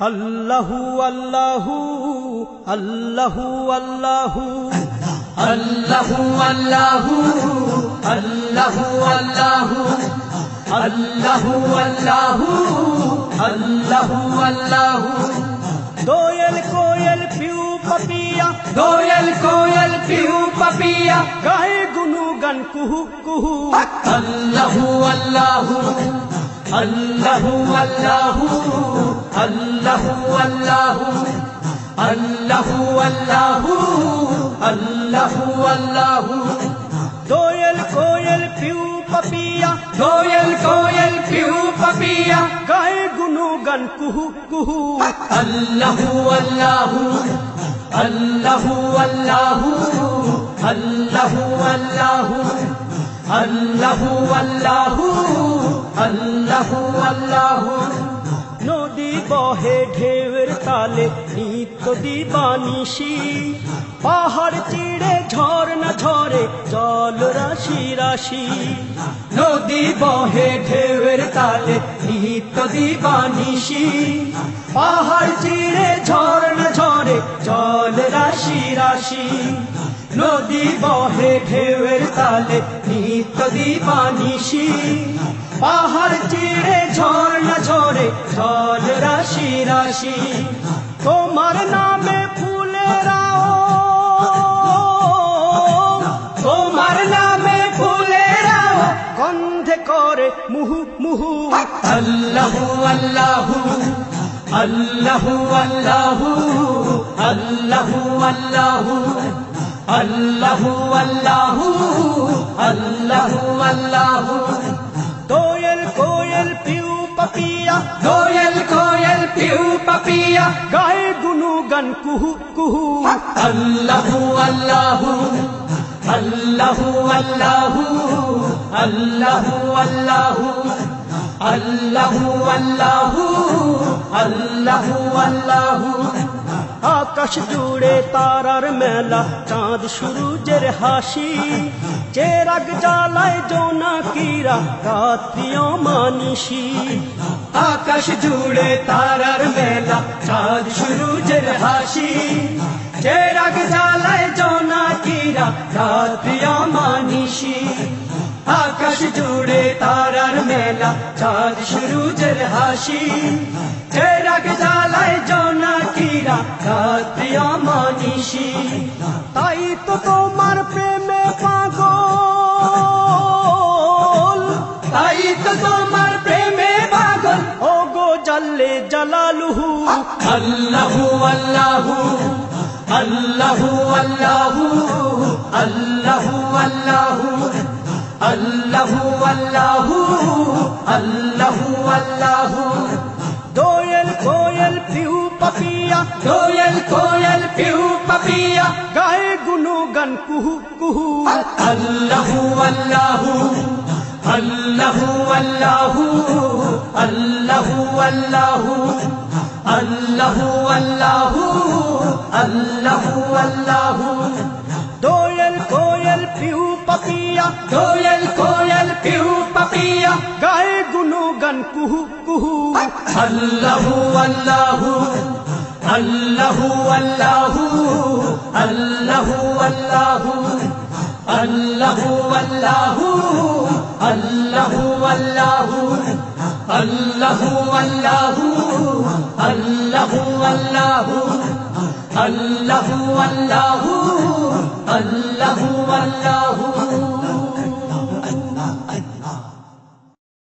اللہ اللہ اللہ اللہ اللہ اللہ اللہ اللہ اللہ اللہ اللہ اللہ دویل کویل پیو پپیا دویل کویل پیو پپیا گائے گنو گن کہو کہو اللہ اللہ اللہ اللہ اللہ اللہ اللہ اللہ اللہ اللہ دویل کویل پیو پپیا دویل کویل پیو پپیا گائے گنو گن کہو کہو اللہ اللہ اللہ اللہ اللہ اللہ اللہ اللہ اللہ اللہ নদী বহে ঢেউর তালে, নিত্য দিবানিশি। পাহাড় চিড়ে না ঝরে, জল রাশি রাশি। নদী বহে ঢেউর তালে, নিত্য দিবানিশি। পাহাড় চিড়ে না ঝরে, জল রাশি রাশি। নদী বহে ঢেউর তালে, নিত্য দিবানিশি। পাহাড় চিড়ে جھول راشی راشی تمہارے نام پھول پھولے راؤ نام پھول پھولے راؤ گندھ کرے مہو مہو اللہ اللہ اللہ اللہ اللہ اللہ اللہ اللہ اللہ اللہ پپیا گائے گنو گن کہو کہو اللہ اللہ اللہ اللہ اللہ اللہ اللہ اللہ اللہ اللہ আকাশ জুড়ে তারার মেলা, চাঁদ সূরুজের হাসি। চেরাগ জ্বালায় জোনাকিরা রাত্রিও মানিসি আকাশ জুড়ে তারার মেলা, চাঁদ সূরজের হাসি। চেরাগ জ্বালায় জোনাকিরা রাত্রিও মানিসি আকাশ জুড়ে তারার মেলা, চাঁদ সূরজের হাসি। চেরাগ জ্বালায় জোনাকিরা রাত্রিও মানিসি তাই তো তোমার প্রেমে পাগল তাই তো তোমার প্রেমে পাগল ও গো জাল্লে জালালুহু আল্লাহ আল্লাহ আল্লাহ আল্লাহ আল্লাহ আল্লাহ আল্লাহ আল্লাহ আল্লাহ আল্লাহ দোয়েল কোয়েল পিউ پپیا کوئل کوئل پیو پپیا۔ گائے گنو گن کہو کہو۔ اللہ اللہ اللہ اللہ اللہ اللہ اللہ اللہ اللہ اللہ۔ دوئل کوئل پیو پپیا۔ کوئل کوئل پیو کن کہو کہو اللہ اللہ اللہ اللہ اللہ اللہ اللہ اللہ اللہ اللہ اللہ اللہ اللہ اللہ اللہ اللہ اللہ